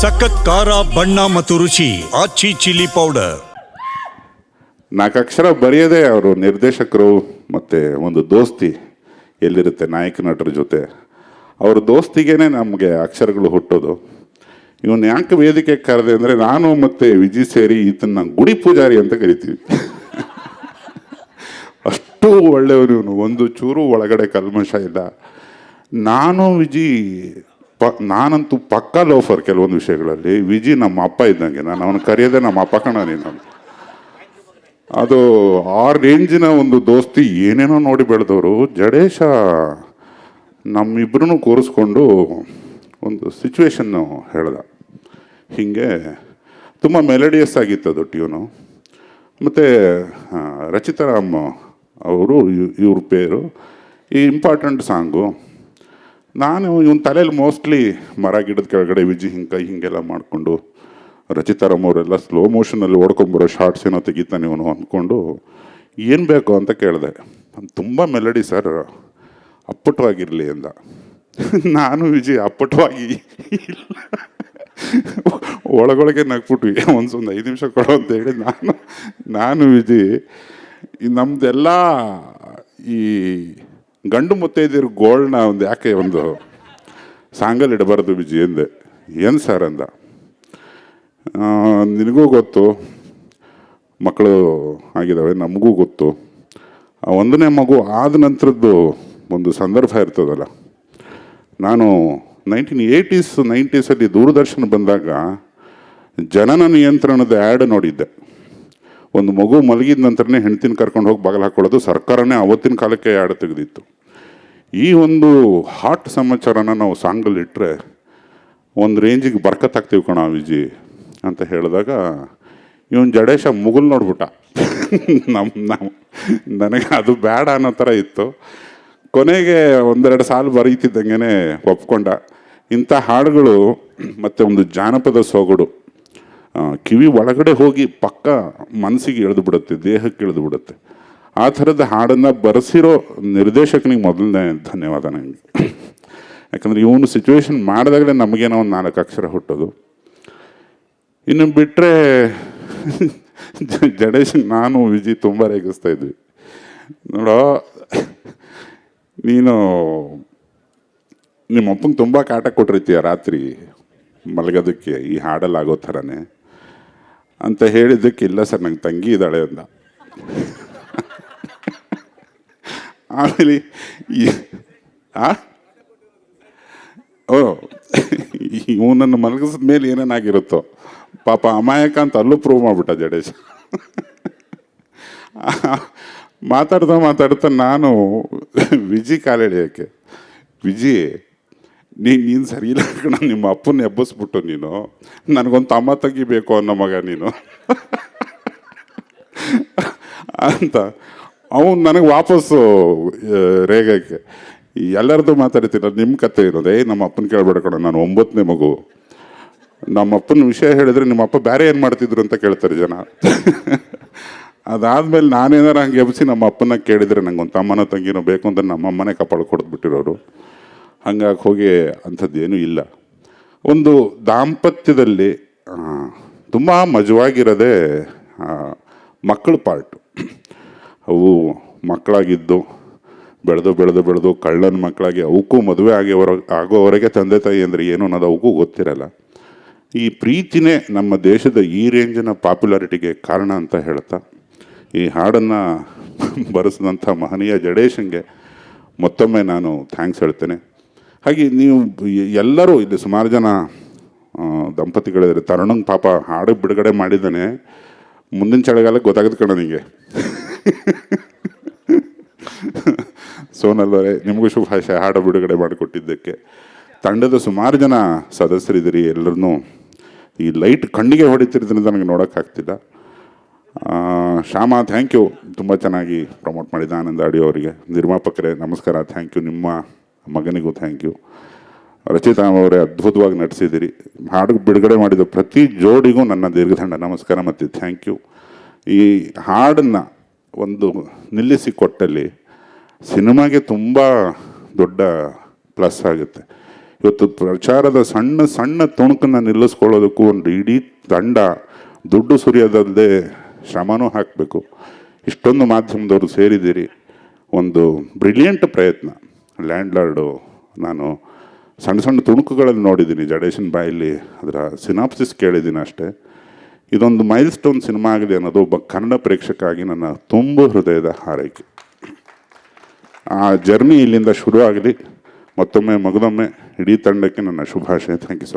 ಸಖತ್ ಖಾರ, ಬಣ್ಣ ಮತ್ತು ರುಚಿ, ಆಚಿ ಚಿಲ್ಲಿ ಪೌಡರ್. ನಾಲ್ಕು ಅಕ್ಷರ ಬರೆಯೋದೇ ಅವರು ನಿರ್ದೇಶಕರು ಮತ್ತು ಒಂದು ದೋಸ್ತಿ ಎಲ್ಲಿರುತ್ತೆ ನಾಯಕ ನಟರ ಜೊತೆ. ಅವ್ರ ದೋಸ್ತಿಗೇನೆ ನಮಗೆ ಅಕ್ಷರಗಳು ಹುಟ್ಟೋದು. ಇವನು ಯಾಕೆ ವೇದಿಕೆ ಕರೆದೆ ಅಂದರೆ ನಾನು ಮತ್ತು ವಿಜಿ ಸೇರಿ ಈತನ ಗುಡಿ ಪೂಜಾರಿ ಅಂತ ಕರಿತೀವಿ. ಅಷ್ಟು ಒಳ್ಳೆಯವನು ಇವನು. ಒಂದು ಚೂರು ಒಳಗಡೆ ಕಲ್ಮಶ ಇಲ್ಲ. ನಾನು ವಿಜಿ ಪ, ನಾನಂತೂ ಪಕ್ಕಾ ಲೋಫರ್ ಕೆಲವೊಂದು ವಿಷಯಗಳಲ್ಲಿ, ವಿಜಿ ನಮ್ಮ ಅಪ್ಪ ಇದ್ದಂಗೆ ನಾನು ಅವನು ಕರೆಯೋದೇ ನಮ್ಮ ಅಪ್ಪ ಕಣ ನೀನು. ಅದು ಆ ರೇಂಜಿನ ಒಂದು ದೋಸ್ತಿ ಏನೇನೋ ನೋಡಿ ಬೆಳೆದವರು, ಜಡೇಶ ನಮ್ಮಿಬ್ಬರನ್ನು ಕೂರಿಸ್ಕೊಂಡು ಒಂದು ಸಿಚುವೇಶನ್ನು ಹೇಳ್ದ. ಹೀಗೆ ತುಂಬ ಮೆಲಡಿಯಸ್ ಆಗಿತ್ತು ಅದು ಟ್ಯೂನು. ಮತ್ತು ರಚಿತಾರಾಮ್ ಅವರು ಇವ್ರ ಪೇರು, ಈ ಇಂಪಾರ್ಟೆಂಟ್ ಸಾಂಗು ನಾನು ಇವನ ತಲೆಯಲ್ಲಿ ಮೋಸ್ಟ್ಲಿ ಮರ ಗಿಡದ ಕೆಳಗಡೆ ವಿಜಿ ಹಿಂಗೆ ಕೈ ಹಿಂಗೆಲ್ಲ ಮಾಡಿಕೊಂಡು ರಚಿತಾರಾಮ್ ಅವರೆಲ್ಲ ಸ್ಲೋ ಮೋಷನಲ್ಲಿ ಓಡ್ಕೊಂಬರೋ ಶಾರ್ಟ್ಸ್ ಏನೋ ತೆಗಿತಾನೆ ಇವನು ಅಂದ್ಕೊಂಡು ಏನು ಬೇಕು ಅಂತ ಕೇಳಿದೆ. ತುಂಬ ಮೆಲಡಿ ಸರ್ ಅಪ್ಪಟವಾಗಿರಲಿ ಅಂದ. ನಾನು ವಿಜಿ ಅಪ್ಪಟವಾಗಿ ಇಲ್ಲ. ಒಳಗೊಳಗೆ ನಗ್ಬಿಟ್ವಿ. ಒಂದ್ಸೊಂದು ಐದು ನಿಮಿಷ ಕೊಡು ಅಂತ ಹೇಳಿ ನಾನು ನಾನು ವಿಜಿ ನಮ್ದೆಲ್ಲ ಈ ಗಂಡು ಮುತ್ತೈದಿರು ಗೋಲ್ಡ್ನ ಒಂದು ಯಾಕೆ ಒಂದು ಸಾಂಗಲ್ ಇಡಬಾರ್ದು ಬಿಜಿ ಎಂದೆ. ಏನು ಸರ್ ಅಂದ? ನಿನಗೂ ಗೊತ್ತು, ಮಕ್ಕಳು ಆಗಿದ್ದಾವೆ ನಮಗೂ ಗೊತ್ತು. ಆ ಒಂದನೇ ಮಗು ಆದ ನಂತರದ್ದು ಒಂದು ಸಂದರ್ಭ ಇರ್ತದಲ್ಲ. ನಾನು ನೈನ್ಟೀನ್ ಏಯ್ಟೀಸ್ ನೈಂಟೀಸಲ್ಲಿ ದೂರದರ್ಶನ ಬಂದಾಗ ಜನನ ನಿಯಂತ್ರಣದ ಆ್ಯಡ್ ನೋಡಿದ್ದೆ. ಒಂದು ಮಗು ಮಲಗಿದ ನಂತರನೇ ಹೆಂಡ್ತಿನ ಕರ್ಕೊಂಡು ಹೋಗಿ ಬಾಗಿಲು ಹಾಕ್ಕೊಳ್ಳೋದು ಸರ್ಕಾರನೇ ಅವತ್ತಿನ ಕಾಲಕ್ಕೆ ಆಡ ತೆಗೆದಿತ್ತು. ಈ ಒಂದು ಹಾಟ್ ಸಮಾಚಾರನ ನಾವು ಸಾಂಗಲ್ಲಿ ಇಟ್ಟರೆ ಒಂದು ರೇಂಜಿಗೆ ಬರ್ಕತ್ತಾಗ್ತೀವಿ ಕಣ ವಿಜಿ ಅಂತ ಹೇಳಿದಾಗ ಇವನು ಜಡೇಶ ಮುಗುಲ್ ನೋಡ್ಬಿಟ್ಟ. ನಮ್ಮ ನಾವು ನನಗೆ ಅದು ಬೇಡ ಅನ್ನೋ ಥರ ಇತ್ತು. ಕೊನೆಗೆ ಒಂದೆರಡು ಸಾಲು ಬರೀತಿದ್ದಂಗೆ ಒಪ್ಕೊಂಡ. ಇಂಥ ಹಾಡುಗಳು ಮತ್ತು ಒಂದು ಜಾನಪದ ಸೊಗಡು ಕಿವಿ ಒಳಗಡೆ ಹೋಗಿ ಪಕ್ಕ ಮನಸ್ಸಿಗೆ ಇಳಿದು ಬಿಡುತ್ತೆ, ದೇಹಕ್ಕೆ ಇಳಿದು ಬಿಡುತ್ತೆ. ಆ ಥರದ ಹಾಡನ್ನು ಬರೆಸಿರೋ ನಿರ್ದೇಶಕನಿಗೆ ಮೊದಲನೇ ಧನ್ಯವಾದ ನನಗೆ ಯಾಕಂದರೆ ಇವನು ಸಿಚುವೇಶನ್ ಮಾಡಿದಾಗಲೇ ನಮಗೇನೋ ಒಂದು ನಾಲ್ಕು ಅಕ್ಷರ ಹುಟ್ಟೋದು. ಇನ್ನು ಬಿಟ್ಟರೆ ಜಡೇಶ್, ನಾನು, ವಿಜಿ ತುಂಬ ರೇಗಿಸ್ತಾ ಇದ್ವಿ. ನೋಡೋ, ನೀನು ನಿಮ್ಮ ಅಪ್ಪಂಗೆ ತುಂಬ ಕಾಟ ಕೊಟ್ಟಿರ್ತೀಯ ರಾತ್ರಿ ಮಲಗೋದಕ್ಕೆ ಈ ಹಾಡಲ್ಲಾಗೋ ಥರನೇ. ಅಂತ ಹೇಳಿದ್ದಕ್ಕೆ ಇಲ್ಲ ಸರ್, ನಂಗೆ ತಂಗಿ ಇದ್ದಾಳೆ ಅಂದ ಆಮೇಲೆ ಓ ಇವನನ್ನು ಮಲಗಿಸಿದ ಮೇಲೆ ಏನೇನಾಗಿರುತ್ತೋ. ಪಾಪ ಅಮಾಯಕ ಅಂತ ಅಲ್ಲೂ ಪ್ರೂವ್ ಮಾಡಿಬಿಟ್ಟ ಜಡೇಶ್ ಮಾತಾಡ್ತಾ ಮಾತಾಡ್ತಾ ನಾನು ವಿಜಿ ಕಾಲೆಳೆಯೋಕ್ಕೆ. ವಿಜಿ ನೀನು ಸರಿ ಇಲ್ಲ ಕಣ ನಿಮ್ಮ ಅಪ್ಪನ ಎಬ್ಬಿಸ್ಬಿಟ್ಟು ನೀನು. ನನಗೊಂದು ತಮ್ಮ ತಗಿಬೇಕು ಅನ್ನೋ ಮಗ ನೀನು. ಅಂತ. ಅವನು ನನಗೆ ವಾಪಸ್ಸು ರೇಗಕ್ಕೆ. ಎಲ್ಲರದ್ದು ಮಾತಾಡ್ತೀನಿ ನಿಮ್ಮ ಕತೆ ಇರೋದು. ನಮ್ಮ ಅಪ್ಪನ ಕೇಳಬೇಡ ಕಣ, ನಾನು ಒಂಬತ್ತನೇ ಮಗು. ನಮ್ಮ ಅಪ್ಪನ ವಿಷಯ ಹೇಳಿದ್ರೆ ನಿಮ್ಮ ಅಪ್ಪ ಬೇರೆ ಏನು ಮಾಡ್ತಿದ್ರು ಅಂತ ಕೇಳ್ತಾರೆ ಜನ. ಅದಾದ್ಮೇಲೆ ನಾನೇನಾರ ಹಂಗೆ ಎಬ್ಬಿಸಿ ನಮ್ಮ ಅಪ್ಪನ ಕೇಳಿದರೆ ನಂಗೆ ಒಂದು ತಮ್ಮನ, ತಂಗಿನೋ ಬೇಕು ಅಂತ ನಮ್ಮ ಅಮ್ಮನೇ ಕಪಾಳು ಕೊಡ್ಬಿಟ್ಟಿರೋರು. ಹಂಗಾಗಿ ಹೋಗಿ ಅಂಥದ್ದೇನೂ ಇಲ್ಲ. ಒಂದು ದಾಂಪತ್ಯದಲ್ಲಿ ತುಂಬ ಮಜವಾಗಿರೋದೇ ಮಕ್ಕಳ ಪಾರ್ಟು. ಅವು ಮಕ್ಕಳಾಗಿದ್ದು, ಬೆಳೆದು ಬೆಳೆದು ಬೆಳೆದು ಕಳ್ಳನ ಮಕ್ಕಳಾಗಿ, ಅವಕ್ಕೂ ಮದುವೆ ಆಗಿವರ ಆಗೋವರೆಗೆ ತಂದೆ ತಾಯಿ ಅಂದರೆ ಏನು ಅನ್ನೋದು ಅವಕ್ಕೂ ಗೊತ್ತಿರಲ್ಲ. ಈ ಪ್ರೀತಿನೇ ನಮ್ಮ ದೇಶದ ಈ ರೇಂಜಿನ ಪಾಪ್ಯುಲಾರಿಟಿಗೆ ಕಾರಣ ಅಂತ ಹೇಳ್ತಾ, ಈ ಹಾಡನ್ನು ಬರೆಸಿದಂಥ ಮಹನೀಯ ಜಡೇಶನ್ಗೆ ಮತ್ತೊಮ್ಮೆ ನಾನು ಥ್ಯಾಂಕ್ಸ್ ಹೇಳ್ತೇನೆ. ಹಾಗೆ ನೀವು ಎಲ್ಲರೂ ಇಲ್ಲಿ ಸುಮಾರು ಜನ ದಂಪತಿಗಳಿದ್ದಾರೆ. ತರುಣಂಗೆ ಪಾಪ ಹಾಡು ಬಿಡುಗಡೆ ಮಾಡಿದ್ದಾನೆ. ಮುಂದಿನ ಚಳಿಗಾಲಕ್ಕೆ ಗೊತ್ತಾಗುತ್ತೆ ಕಣ ನಿಮಗೆ ಸೋನಲ್ ಅವರೇ, ನಿಮಗೂ ಶುಭಾಶಯ. ಹಾಡು ಬಿಡುಗಡೆ ಮಾಡಿಕೊಟ್ಟಿದ್ದಕ್ಕೆ. ತಂಡದ ಸುಮಾರು ಜನ ಸದಸ್ಯರಿದ್ದೀರಿ ಎಲ್ಲರನ್ನೂ. ಈ ಲೈಟ್ ಕಣ್ಣಿಗೆ ಹೊಡಿತಿರೋದ್ರಿಂದ ನನಗೆ ನೋಡೋಕ್ಕಾಗ್ತಿಲ್ಲ ಶ್ಯಾಮ ಥ್ಯಾಂಕ್ ಯು ತುಂಬ ಚೆನ್ನಾಗಿ ಪ್ರಮೋಟ್ ಮಾಡಿದ ಆನಂದ ಅಡಿಯೋ ಅವರಿಗೆ. ನಿರ್ಮಾಪಕರೇ, ನಮಸ್ಕಾರ. ಥ್ಯಾಂಕ್ ಯು ನಿಮ್ಮ ಮಗನಿಗೂ ಥ್ಯಾಂಕ್ ಯು ರಚಿತಾ ಅವರೇ ಅದ್ಭುತವಾಗಿ ನಟಿಸಿದ್ದೀರಿ. ಹಾಡು ಬಿಡುಗಡೆ ಮಾಡಿದ ಪ್ರತಿ ಜೋಡಿಗೂ ನನ್ನ ದೀರ್ಘದಂಡ ನಮಸ್ಕಾರ ಮತ್ತು ಥ್ಯಾಂಕ್ ಯು ಈ ಹಾಡನ್ನು ಒಂದು ನಿಲ್ಲಿಸಿ ಕೊಟ್ಟಲ್ಲಿ ಸಿನಿಮಾಗೆ ತುಂಬ ದೊಡ್ಡ ಪ್ಲಸ್ ಆಗುತ್ತೆ. ಇವತ್ತು ಪ್ರಚಾರದ ಸಣ್ಣ ಸಣ್ಣ ತುಣುಕನ್ನು ನಿಲ್ಲಿಸ್ಕೊಳ್ಳೋದಕ್ಕೂ ಒಂದು ಇಡೀ ತಂಡ ದುಡ್ಡು ಸುರಿಯೋದಲ್ಲದೆ ಶ್ರಮನೂ ಹಾಕಬೇಕು. ಇಷ್ಟೊಂದು ಮಾಧ್ಯಮದವರು ಸೇರಿದ್ದೀರಿ. ಒಂದು ಬ್ರಿಲಿಯಂಟ್ ಪ್ರಯತ್ನ. ಲ್ಯಾಂಡ್ಲಾರ್ಡು, ನಾನು ಸಣ್ಣ ಸಣ್ಣ ತುಣುಕುಗಳನ್ನು ನೋಡಿದ್ದೀನಿ, ಜಡೇಶನ್ ಬಾಯಲ್ಲಿ ಅದರ ಸಿನಾಪ್ಸಿಸ್ ಕೇಳಿದ್ದೀನಿ ಅಷ್ಟೇ. ಇದೊಂದು ಮೈಲ್ ಸ್ಟೋನ್ ಸಿನಿಮಾ ಆಗಿದೆ ಅನ್ನೋದು ಒಬ್ಬ ಕನ್ನಡ ಪ್ರೇಕ್ಷಕಾಗಿ ನನ್ನ ತುಂಬ ಹೃದಯದ ಹಾರೈಕೆ. ಆ ಜರ್ನಿ ಇಲ್ಲಿಂದ ಶುರು ಆಗಲಿ ಮತ್ತೊಮ್ಮೆ ಮಗದೊಮ್ಮೆ ಇಡೀ ತಂಡಕ್ಕೆ ನನ್ನ ಶುಭಾಶಯ. Thank you so